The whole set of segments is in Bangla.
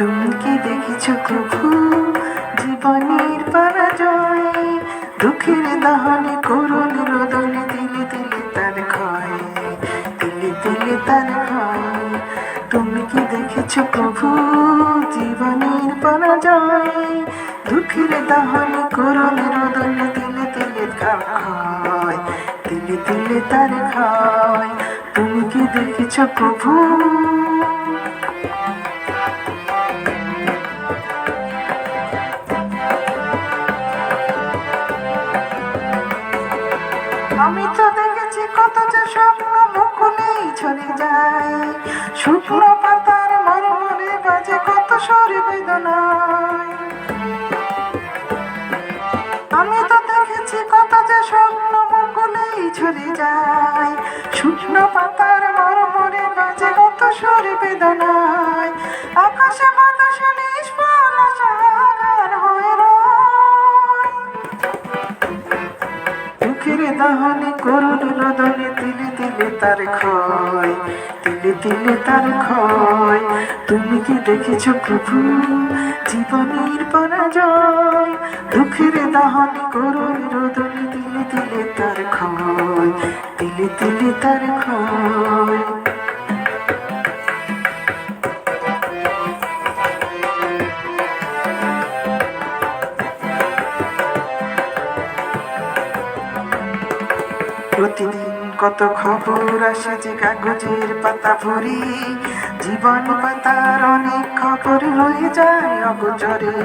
তুমি কি দেখেছ প্রভু, জীবনের পরাজয়। দুঃখের দহনে করুণ রোদনে দিলে দিলে তার ক্ষয় দিলে দিলে তার ক্ষয়। তুমি কি দেখেছ প্রভু, জীবনের পরাজয়? দুঃখের দহনে করুণ রোদনে দিলে দিলে তার ক্ষয় দিলে দিলে তার ক্ষয়। তুমি কি দেখেছ প্রভু আমি তো দেখেছি কত যে স্বপ্ন মুকুলেই ঝরে যায়। শুকনো পাতার মরমরে বাজে কত সরে বেদনায়। আমি তো দেখেছি কত যে স্বপ্ন মুকুলেই ঝরে যায়। শুকনো পাতার দহনে করুন নদনে তিলে তিলে তার ক্ষয়, তিলে তিলে তার ক্ষয়। তুমি কি দেখেছ প্রভু? জীবনের পরাজয়। দুঃখের দাহনি করুন রোদনে তিলে তিলে তার ক্ষয়, তিলে তিলে তার ক্ষয়। প্রতিদিন কত খবর আসে যে কাগজের পাতা ভরি। জীবন পাতার অনেক খবর রয়ে যায় অগোচরে।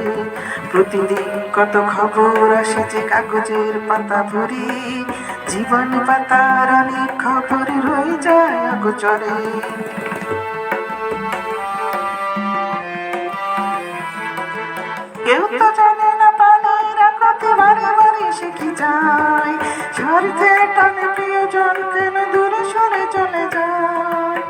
প্রতিদিন কত খবর আসে যে কাগজের পাতা ভরি। জীবন পাতার অনেক খবর রয়ে যায় অগোচরে। কেউ তো জানে না পানির আকতে বারে বারে শিখি যায় স্বার্থে টানে প্রিয়জন কেন দূরে সরে চলে যায়।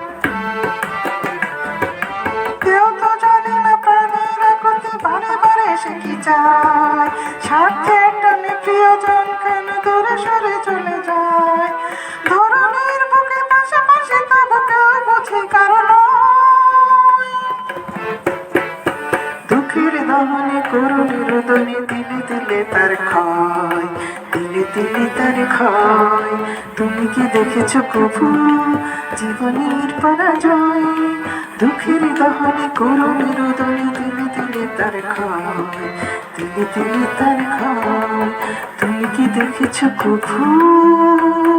কেউ তো জানে না প্রাণীরা করতে বারে বারে সে কি চায়। স্বার্থে টানে প্রিয়জন কেন দূরে সরে চলে যায়। করুণ রোদনে দিলে দিলে তার ক্ষয়, দিলে দিলে তার ক্ষয়। তুমি কি দেখেছ প্রভু? জীবনের পরাজয়। দুঃখের দহনে করুণ রোদনে দিলে দিলে তার ক্ষয়, দিলে দিলে তার ক্ষয়। তুমি কি দেখেছ প্রভু?